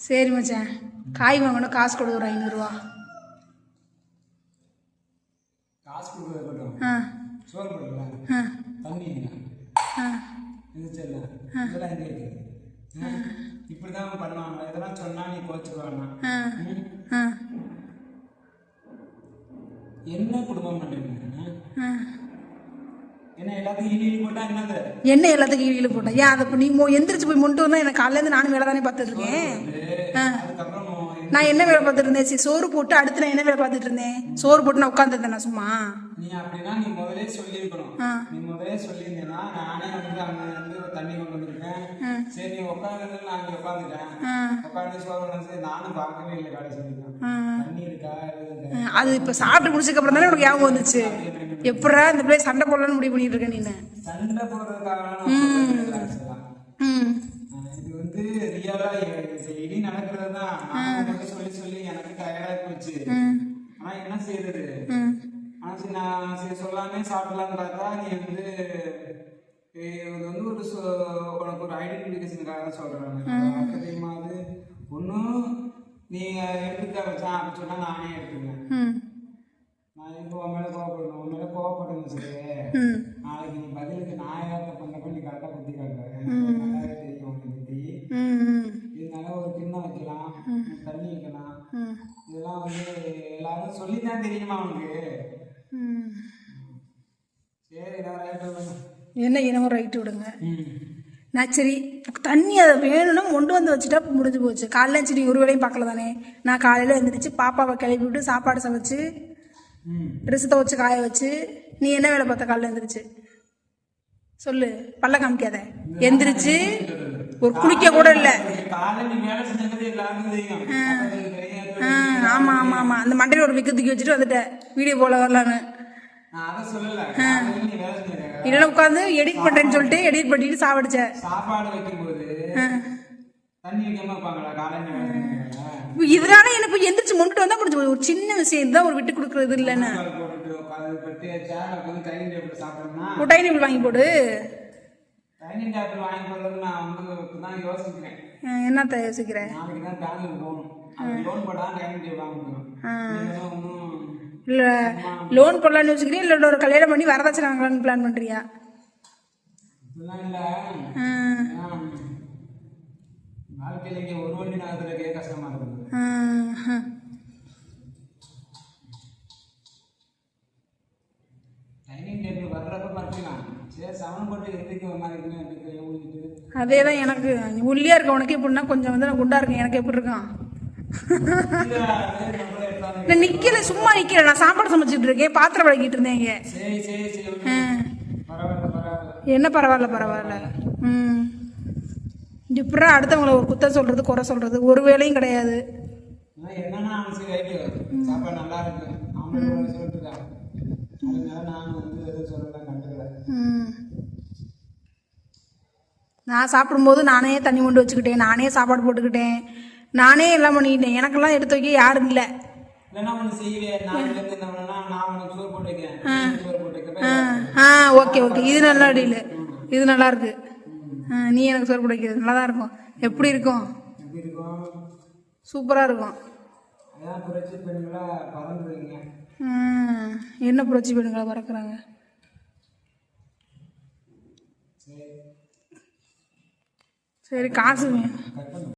சரி மச்சான். காய் வாங்கணும் காசு கொடு ஒரு ஐநூறுரூவா ஆ. ஆ. ஆ. இருந்துச்சுல்ல இதெல்லாம் எங்க இருக்கு? இப்படி தான் பண்ணுவாங்க. இதெல்லாம் சொன்னா நீ கோச்சுக்க வேணாம். ஆ. ம். ஆ. என்ன குடும்பம் பண்றீங்க? ஆ என்ன எல்லாத்துக்கும் கீழே போட்டேன் ஏன் அதை நீ எந்திரிச்சு போய் முன்ட்டு வந்தா எனக்கு காலையிலேருந்து நானும் வேலை தானே பார்த்துட்டு இருக்கேன் நான் என்ன வேலை பார்த்துட்டு இருந்தேன் சரி சோறு போட்டு அடுத்து நான் என்ன வேலை பார்த்துட்டு இருந்தேன் சோறு போட்டு நான் உட்காந்துருந்தேன் நான் சும்மா. நீ அப்படின்னா நீ முதலே சொல்லியிருக்கணும். ஆ. நீ முதலே சொல்லியிருந்தேன்னா நானே வந்து அங்க வந்து ஒரு தண்ணி கொண்டு வந்திருக்கேன். சரி நீ உட்காந்து நான் அங்க உட்காந்துட்டேன் ஆ. உட்காந்து சோறு வந்து நானும் பார்க்கவே இல்லை கடைசி வரைக்கும் தண்ணி இருக்கா எதுவும் இருக்கா? ஆ, அது இப்போ சாப்பிட்டு முடிச்சதுக்கு தானே உனக்கு ஞாபகம் வந்துச்சு. எப்படா இந்த பிள்ளை சண்டை போடலான்னு முடிவு பண்ணிட்டு இருக்க நீ சண்டை இது வந்து ரியலா நடக்கிறது தான் மட்டும் சொல்லி சொல்லி எனக்கு டயர்டா போச்சு. ஆனா என்ன செய்யறது ஆனா சரி நான் சரி சொல்லாமே சாப்பிடலாம்னு பார்த்தா நீ வந்து இது வந்து ஒரு உனக்கு ஒரு ஐடென்டிஃபிகேஷனுக்காக தான் சொல்றேன் தெரியுமா அது? ஒன்றும் நீங்க எடுத்துக்க வச்சான் அப்படின்னு சொன்னா நானே எடுத்துக்கிறேன் இப்போ உன் மேல கோவப்படணும் உன் மேல கோவப்படணும் ம். நாளைக்கு நீ பதிலுக்கு நான் பண்ணப்ப நீ கரெக்டாக குத்தி காட்டுறேன் நல்லாவே தெரியும் உனக்கு பத்தி இதனால ஒரு கிண்ணம் வைக்கலாம் தண்ணி வைக்கலாம். இதெல்லாம் வந்து எல்லாரும் சொல்லித்தான் தெரியுமா உனக்கு? சரி நான் ரைட்டு என்ன இனமோ ரைட்டு விடுங்க நான் சரி தண்ணி அதை வேணும்னா கொண்டு வந்து வச்சுட்டா முடிஞ்சு போச்சு. காலையில சரி ஒரு வேலையும் பார்க்கல தானே நான் காலையில் எழுந்திரிச்சு பாப்பாவை கிளப்பி விட்டு சாப்பாடு சமைச்சு ட்ரெஸ் துவச்சு காய வச்சு நீ என்ன வேலை பார்த்த? காலைல எழுந்திரிச்சு சொல்லு. பல்ல காமிக்காத. எந்திரிச்சு ஒரு குளிக்க கூட இல்லை. ஆமாம் ஆமாம் ஆமாம் அந்த மண்டையில் ஒரு விக்கு தூக்கி வச்சுட்டு வந்துட்டேன் வீடியோ போல வரலான்னு. இல்லைன்னா உட்காந்து எடிட் பண்ணுறேன்னு சொல்லிட்டு எடிட் பண்ணிட்டு சாப்பிடுச்சேன் சாப்பாடு வைக்காம இருப்பாங்களா காலையில வேலை செஞ்சவங்க? இதனால எனக்கு எந்திரிச்சு முன்ட்டு வந்தா போச்சு. ஒரு சின்ன விஷயம் இதுதான் ஒரு விட்டு கொடுக்கறது இல்லைன்னு. டைனிங் வாங்கி போடு. என்னத்த யோசிக்கிறேன் இல்ல லோன் போடலான்னு யோசிக்கிறேன் இல்ல ஒரு கல்யாணம் பண்ணி வரதட்சணை வாங்கலாம்னு பிளான் பண்றியா இதெல்லாம் இல்லை அஹ் ஏன்னா, வாழ்க்கையில இங்கே ஒரு வண்டி நகரத்துலக்கே கஷ்டமா இருக்குது. டைனிங் டேபிள் வர்றப்ப பார்த்துக்கலாம் சரி சவன் போட்டு எதுக்கு மாதிரி இருக்குன்னு ஊழிட்டு அதேதான் எனக்கு. நீ ஒல்லியா இருக்க உனக்கு எப்படின்னா கொஞ்சம் வந்து நான் குண்டா இருக்கேன். எனக்கு எப்படி இருக்கான் நான் நிக்கல சும்மா நிக்கல. நான் சாப்பாடு சமைச்சிட்டு இருக்கேன். பாத்திரம் விளக்கிட்டு பரவாயில்ல. என்ன பரவாயில்ல பரவாயில்ல. ம். இப்படா அடுத்தவங்கள ஒரு குத்தம் சொல்றது குறை சொல்றது? ஒரு வேலையும் கிடையாது. நான் சாப்பிடும்போது நானே தண்ணி கொண்டு வச்சுக்கிட்டேன். நானே சாப்பாடு போட்டுக்கிட்டேன். நானே எல்லாம் பண்ணிக்கிட்டேன். எனக்கெல்லாம் எடுத்து வைக்க யாரும் இல்லை. ஆ. Okay okay. இது நல்லா டீல் இது நல்லா இருக்கு. ஆ, நீ எனக்கு சோறு பிடிக்கிறது நல்லா தான் இருக்கும். எப்படி இருக்கும்? சூப்பராக இருக்கும்? என்ன புரட்சி பெண்களை பறக்குறாங்க? சரி. காசு